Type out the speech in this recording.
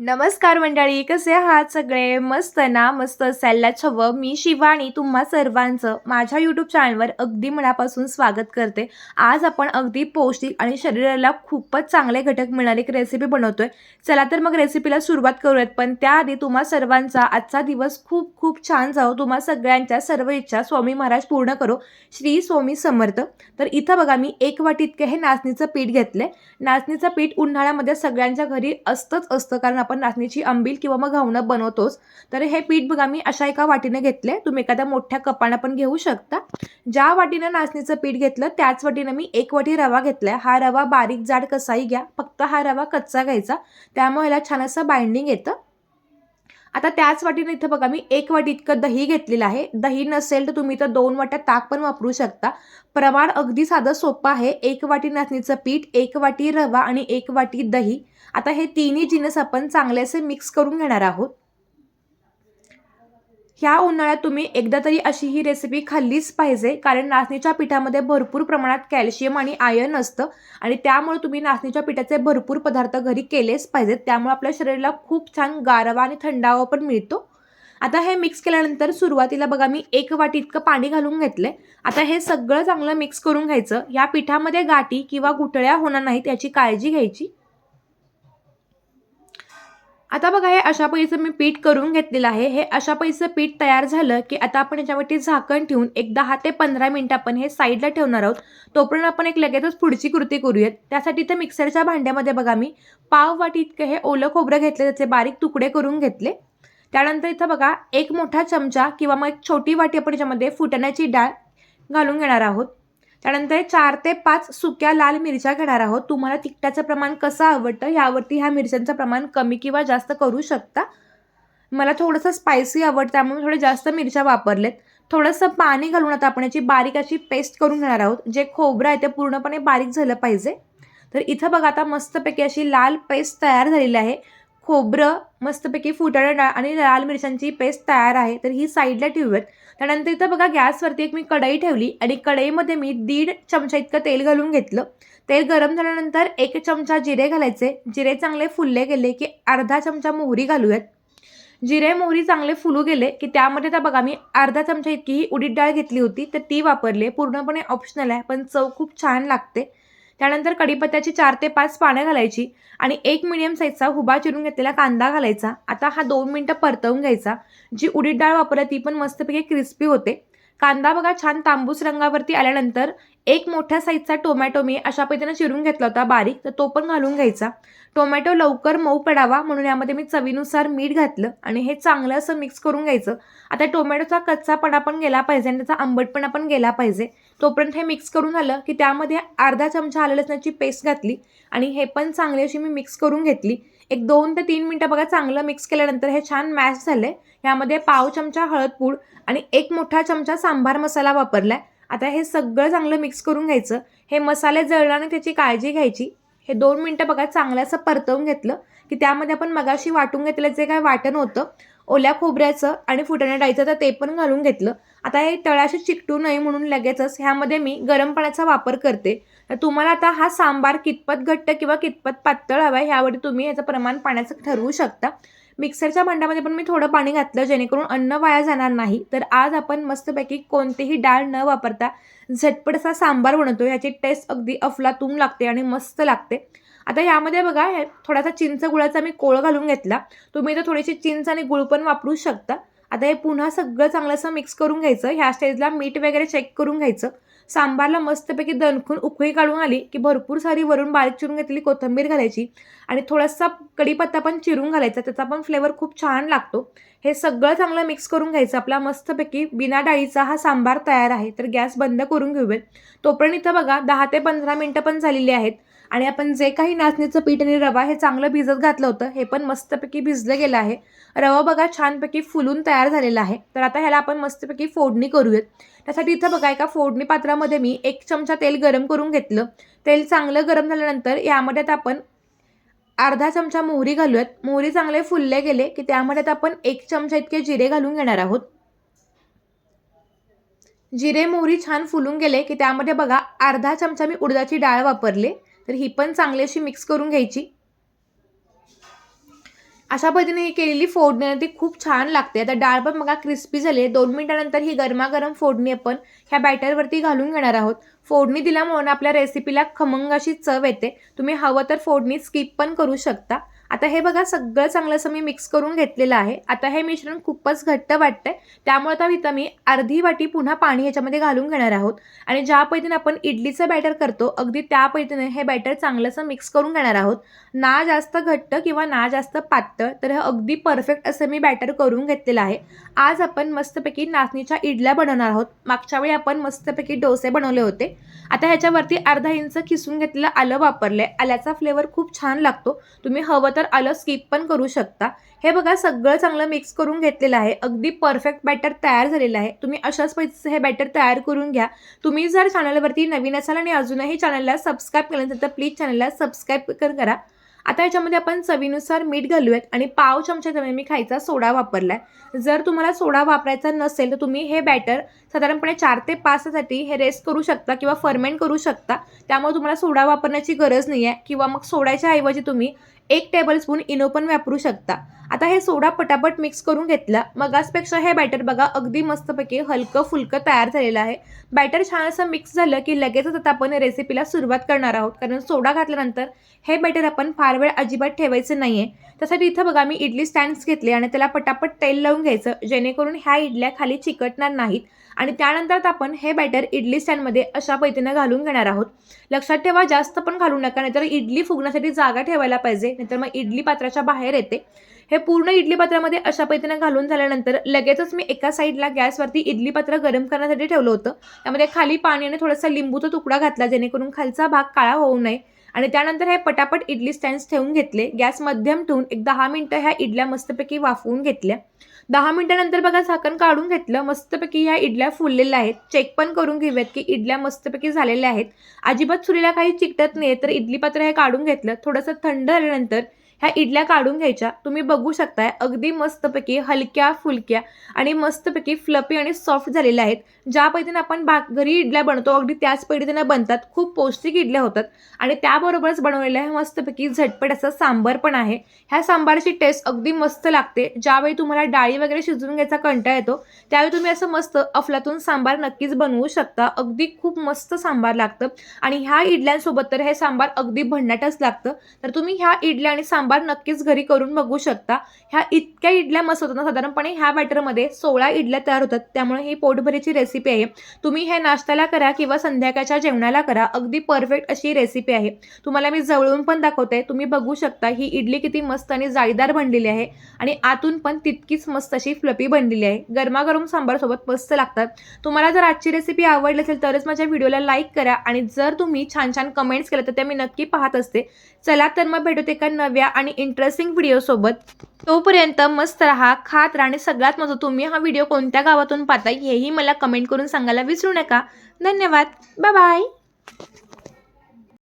नमस्कार मंडळी कसे आहात सगळे? मस्त ना? मस्त असायला छव. मी शिवानी तुम्हा सर्वांचं माझ्या यूट्यूब चॅनलवर अगदी मनापासून स्वागत करते. आज आपण अगदी पौष्टिक आणि शरीराला खूपच चांगले घटक मिळणारी एक रेसिपी बनवतोय. चला तर मग रेसिपीला सुरुवात करूयात. पण त्याआधी तुम्हा सर्वांचा आजचा दिवस खूप खूप छान जावो. तुम्हा सगळ्यांच्या सर्व इच्छा स्वामी महाराज पूर्ण करो. श्री स्वामी समर्थ. तर इथं बघा मी एक वाटी इतके हे नाचणीचं पीठ घेतले नाचणीचं पीठ उन्हाळ्यामध्ये सगळ्यांच्या घरी असतंच असतं. कारण आपण नाचणीची आंबील किंवा मग घावणं बनवतोच तर हे पीठ बघा मी अशा एका वाटीने घेतले. तुम्ही एखाद्या मोठ्या कपानं पण घेऊ शकता. ज्या वाटीनं नाचणीचं पीठ घेतलं त्याच वाटीनं मी एक वाटी रवा घेतलाय. हा रवा बारीक जाड कसाही घ्या. फक्त हा रवा कच्चा घ्यायचा. त्यामुळे ह्याला छान असं बाइंडिंग येतं. आता त्याच वाटीनं इथं बघा मी एक वाटी इतकं दही घेतलेलं आहे. दही नसेल तर तुम्ही तर दोन वाट्या ताक पण वापरू शकता. प्रमाण अगदी साधं सोपं आहे. एक वाटी नाचणीचं पीठ एक वाटी रवा आणि एक वाटी दही. आता हे तिन्ही जिनस आपण चांगले असे मिक्स करून घेणार आहोत. ह्या उन्हाळ्यात तुम्ही एकदा तरी अशी ही रेसिपी खाल्लीच पाहिजे. कारण नाचणीच्या पिठामध्ये भरपूर प्रमाणात कॅल्शियम आणि आयर्न असतं आणि त्यामुळे तुम्ही नाचणीच्या पिठाचे भरपूर पदार्थ घरी केलेच पाहिजेत. त्यामुळे आपल्या शरीराला खूप छान गारवा आणि थंडावा पण मिळतो. आता हे मिक्स केल्यानंतर सुरुवातीला बघा मी एक वाटी इतकं पाणी घालून घेतले आता हे सगळं चांगलं मिक्स करून घ्यायचं. या पिठामध्ये गाठी किंवा गुठळ्या होणार नाहीत याची काळजी घ्यायची. आता बघा हे अशा पैसे मी पीठ करून घेतलेलं आहे. हे अशा पैसे पीठ तयार झालं की आता आपण याच्यावरती झाकण ठेवून एक दहा ते पंधरा मिनटं आपण हे साईडला ठेवणार आहोत. तोपर्यंत आपण एक लगेचच पुढची कृती करूयात. त्यासाठी इथं मिक्सरच्या भांड्यामध्ये बघा मी पाव वाटी इतकं हे ओलं खोबरं घेतले त्याचे बारीक तुकडे करून घेतले. त्यानंतर इथं बघा एक मोठा चमचा किंवा मग एक छोटी वाटी आपण याच्यामध्ये फुटण्याची डाळ घालून घेणार आहोत. त्यानंतर चार ते पाच सुक्या लाल मिरच्या घेणार आहोत. तुम्हाला तिखटाचं प्रमाण कसं आवडतं यावरती ह्या मिरच्यांचं प्रमाण कमी किंवा जास्त करू शकता. मला थोडंसं स्पायसी आवडतं त्यामुळे थोडे जास्त मिरच्या वापरलेत. थोडंसं पाणी घालून आता आपण याची बारीक अशी पेस्ट करून घेणार आहोत. जे खोबरं आहे ते पूर्णपणे बारीक झालं पाहिजे. तर इथं बघा आता मस्तपैकी अशी लाल पेस्ट तयार झालेली आहे. खोबरं मस्तपैकी फुटाणा डाळ आणि लाल मिरच्यांची पेस्ट तयार आहे. तर ही साईडला ठेवूयात. त्यानंतर इथं बघा गॅसवरती एक मी कढई ठेवली आणि कढईमध्ये मी दीड चमचा इतकं तेल घालून घेतलं. तेल गरम झाल्यानंतर एक चमचा जिरे घालायचे. जिरे चांगले फुलले गेले की अर्धा चमचा मोहरी घालूयात. जिरे मोहरी चांगले फुलू गेले की त्यामध्ये तर बघा मी अर्धा चमचा इतकी ही उडीद डाळ घेतली होती तर ती वापरली. पूर्णपणे ऑप्शनल आहे पण चव खूप छान लागते. त्यानंतर कढीपत्त्याची चार ते पाच पानं घालायची आणि एक मिडियम साईजचा हुबा चिरून घेतलेला कांदा घालायचा. आता हा दोन मिनटं परतवून घ्यायचा. जी उडीद डाळ वापरली ती पण मस्तपैकी क्रिस्पी होते. कांदा बघा छान तांबूस रंगावरती आल्यानंतर एक मोठ्या साईजचा टोमॅटो मी अशा पद्धतीनं चिरून घेतला होता बारीक तर तो पण घालून घ्यायचा. टोमॅटो लवकर मऊ पडावा म्हणून यामध्ये मी चवीनुसार मीठ घातलं आणि हे चांगलं असं मिक्स करून घ्यायचं. आता टोमॅटोचा कच्चापणा पण गेला पाहिजे आणि त्याचा आंबटपणा पण गेला पाहिजे. तोपर्यंत हे मिक्स करून झालं की त्यामध्ये अर्धा चमचा आलं लसणाची पेस्ट घातली आणि हे पण चांगली अशी मी मिक्स करून घेतली. एक दोन ते तीन मिनटं बघा चांगलं मिक्स केल्यानंतर हे छान मॅश झाले यामध्ये पाव चमचा हळद पूड आणि एक मोठा चमचा सांबार मसाला वापरला आहे आता हे सगळं चांगलं मिक्स करून घ्यायचं. हे मसाले जळल्याने त्याची काळजी घ्यायची. हे दोन मिनटं बघा चांगलं असं परतवून घेतलं की त्यामध्ये आपण मगाशी वाटून घेतलं जे काय वाटण होतं ओल्या खोबऱ्याचं आणि फुटाण्या डाळीचं तर ते पण घालून घेतलं. आता हे तळाशी चिकटू नये म्हणून लगेचच ह्यामध्ये मी गरम पाण्याचा वापर करते. तर तुम्हाला आता हा सांबार कितपत घट्ट किंवा कितपत पातळ हवा आहे ह्यावर तुम्ही याचं प्रमाण पाण्याचं ठरवू शकता. मिक्सरच्या भांड्यामध्ये पण मी थोडं पाणी घातलं जेणेकरून अन्न वाया जाणार नाही. तर आज आपण मस्तपैकी कोणतीही डाळ न वापरता झटपट असा सांबार बनवतो ह्याची टेस्ट अगदी अफलातून लागते आणि मस्त लागते. आता यामध्ये बघा हे थोडासा चिंच गुळाचा मी कोळ घालून घेतला. तुम्ही इथं थोडीशी चिंच आणि गुळ पण वापरू शकता. आता हे पुन्हा सगळं चांगलं असं मिक्स करून घ्यायचं. ह्या स्टेजला मीठ वगैरे चेक करून घ्यायचं. सांबारला मस्तपैकी दणकून उकळी काढून आली की भरपूर सारी वरून बारीक चिरून घेतलेली कोथिंबीर घालायची आणि थोडासा कढीपत्ता पण चिरून घालायचा. त्याचा पण फ्लेवर खूप छान लागतो. हे सगळं चांगलं मिक्स करून घ्यायचं. आपला मस्तपैकी बिना डाळीचा हा सांबार तयार आहे. तर गॅस बंद करून घेऊयात. तोपर्यंत इथं बघा दहा ते पंधरा मिनटं पण झालेली आहेत. आणि आपण जे काही नाचणीचं पीठ आणि रवा हे चांगलं भिजत घातलं होतं हे पण मस्तपैकी भिजलं गेलं आहे. रवा बघा छानपैकी फुलून तयार झालेला आहे. तर आता ह्याला आपण मस्तपैकी फोडणी करूयात. त्यासाठी इथं बघा एका फोडणी पात्रामध्ये मी एक चमचा तेल गरम करून घेतलं. तेल चांगलं गरम झाल्यानंतर यामध्ये आता आपण अर्धा चमचा मोहरी घालूयात. मोहरी चांगले फुलले गेले की त्यामध्ये आता आपण एक चमचा इतके जिरे घालून घेणार आहोत. जिरे मोहरी छान फुलून गेले की त्यामध्ये बघा अर्धा चमचा मी उडदाची डाळ वापरले. तर ही पण चांगली अशी मिक्स करून घ्यायची. अशा पद्धतीने ही केलेली फोडणी ती खूप छान लागते. आता डाळ पण बघा क्रिस्पी झाली दोन मिनिटानंतर ही गरमागरम फोडणी आपण ह्या बॅटरवरती घालून घेणार आहोत. फोडणी दिल्यामुळे आपल्या रेसिपीला खमंग अशी चव येते. तुम्ही हवं तर फोडणी स्किप पण करू शकता. आता हे बघा सगळं चांगलं असं मी मिक्स करून घेतलेलं आहे. आता हे मिश्रण खूपच घट्ट वाटतंय. त्यामुळे आता इथं मी अर्धी वाटी पुन्हा पाणी याच्यामध्ये घालून घेणार आहोत. आणि ज्या पद्धतीने आपण इडलीचं बॅटर करतो अगदी त्या पद्धतीने हे बॅटर चांगलंसं मिक्स करून घेणार आहोत. ना जास्त घट्ट किंवा ना जास्त पातळ तर हे अगदी परफेक्ट असं मी बॅटर करून घेतलेलं आहे. आज आपण मस्तपैकी नाचणीच्या इडल्या बनवणार आहोत. मागच्या वेळी आपण मस्तपैकी डोसे बनवले होते. आता ह्याच्यावरती अर्धा इंच खिसून घेतलेलं आलं वापरलंय. आल्याचा फ्लेवर खूप छान लागतो. तुम्ही हवं तर आलं स्किप पण करू शकता. हे बघा सगळं चांगलं मिक्स करून घेतलेलं आहे. अगदी परफेक्ट बॅटर तयार झालेलं आहे. तुम्ही अशाच पद्धतीचं हे बॅटर तयार करून घ्या. तुम्ही जर चॅनलवरती नवीन असाल आणि अजूनही चॅनलला सबस्क्राईब केलं नसेल तर प्लीज चॅनलला सबस्क्राईब करा. आता याच्यामध्ये आपण चवीनुसार मीठ घालूयात आणि पाव चमच्यामध्ये मी खायचा सोडा वापरलाय. जर तुम्हाला सोडा वापरायचा नसेल तर तुम्ही हे बॅटर साधारणपणे चार ते पाचसाठी हे रेस्ट करू शकता किंवा फर्मेंट करू शकता. त्यामुळे तुम्हाला सोडा वापरण्याची गरज नाही आहे किंवा मग सोडायच्या ऐवजी तुम्ही एक टेबलस्पून इनो पण वापरू शकता. आता हे सोडा पटापट मिक्स करून घेतला. मगासपेक्षा हे बॅटर बघा अगदी मस्तपैकी हलकं फुलकं तयार झालेलं आहे. बॅटर छान असं मिक्स झालं की लगेचच आता आपण रेसिपीला सुरुवात करणार आहोत. कारण सोडा घातल्यानंतर हे बॅटर आपण फार वेळ अजिबात ठेवायचं नाही आहे त्यासाठी इथं बघा मी इडली स्टँड्स घेतले आणि त्याला पटापट तेल लावून घ्यायचं. जेणेकरून ह्या इडल्या खाली चिकटणार नाहीत. आणि त्यानंतर आपण हे बॅटर इडली स्टँडमध्ये अशा पद्धतीनं घालून घेणार आहोत. लक्षात ठेवा जास्त पण घालू नका नाहीतर इडली फुगण्यासाठी जागा ठेवायला पाहिजे. नाहीतर मग इडली पात्राच्या बाहेर येते. हे पूर्ण इडली पात्रामध्ये अशा पद्धतीने घालून झाल्यानंतर लगेचच मी एका साईडला गॅसवरती इडली पात्र गरम करण्यासाठी ठेवलं होतं. त्यामध्ये खाली पाणी आणि थोडासा लिंबूचा तुकडा घातला जेणेकरून खालचा भाग काळा होऊ नये. आणि त्यानंतर हे पटापट इडली स्टँड्स ठेवून घेतले. गॅस मध्यम ठेवून एक दहा मिनटं ह्या इडल्या मस्तपैकी वाफवून घेतल्या. दहा मिनिटानंतर बघा झाकण काढून घेतलं. मस्तपैकी ह्या इडल्या फुललेल्या आहेत. चेक पण करून घेऊयात की इडल्या मस्तपैकी झालेल्या आहेत. अजिबात चुलीला काही चिकटत नाही तर इडली पात्र हे काढून घेतलं. थोडंसं थंड झाल्यानंतर ह्या इडल्या काढून घ्यायच्या. तुम्ही बघू शकताय अगदी मस्तपैकी हलक्या फुलक्या आणि मस्तपैकी फ्लपी आणि सॉफ्ट झालेल्या आहेत. ज्या पद्धतीने आपण बा घरी इडल्या बनतो अगदी त्याच पद्धतीने बनतात. खूप पौष्टिक इडल्या होतात. आणि त्याबरोबरच बनवलेल्या ह्या मस्तपैकी झटपट असं सांबार पण आहे. ह्या सांबारची टेस्ट अगदी मस्त लागते. ज्यावेळी तुम्हाला डाळी वगैरे शिजवून घ्यायचा कंटाळा येतो त्यावेळी तुम्ही असं मस्त अफलातून सांबार नक्कीच बनवू शकता. अगदी खूप मस्त सांबार लागतं. आणि ह्या इडल्यांसोबत तर हे सांबार अगदी भन्नाटच लागतं. तर तुम्ही ह्या इडल्या आणि सांबार नक्कीच घरी करून बघू शकता. ह्या इतक्या इडल्या मस्त होतात ना साधारणपणे ह्या बॅटरमध्ये सोळा इडल्या तयार होतात. त्यामुळे ही पोटभरीची रेसिपी रेसिपी आहे. तुम्ही हे नाश्त्याला करा किंवा संध्याकाळच्या जेवणाला करा. अगदी परफेक्ट अशी रेसिपी आहे. तुम्हाला मी जवळून पण दाखवते. तुम्ही बघू शकता ही इडली किती मस्त आणि जाळीदार बनलेली आहे. आणि आतून पण तितकीच मस्त अशी फ्लपी बनलेली आहे. गरमागरम सांबारसोबत मस्त लागतात. तुम्हाला जर आजची रेसिपी आवडली असेल तरच माझ्या व्हिडिओला लाईक करा. आणि जर तुम्ही छान छान कमेंट्स केलं तर ते मी नक्की पाहत असते. चला तर मग भेटू एका नव्या आणि इंटरेस्टिंग व्हिडिओसोबत तोपर्यंत मस्त राहा खात राहा आणि सगळ्यात महत्त्व तुम्ही हा व्हिडिओ कोणत्या गावातून पाहता हेही मला कमेंट करून सांगायला विसरू नका. धन्यवाद. Bye bye.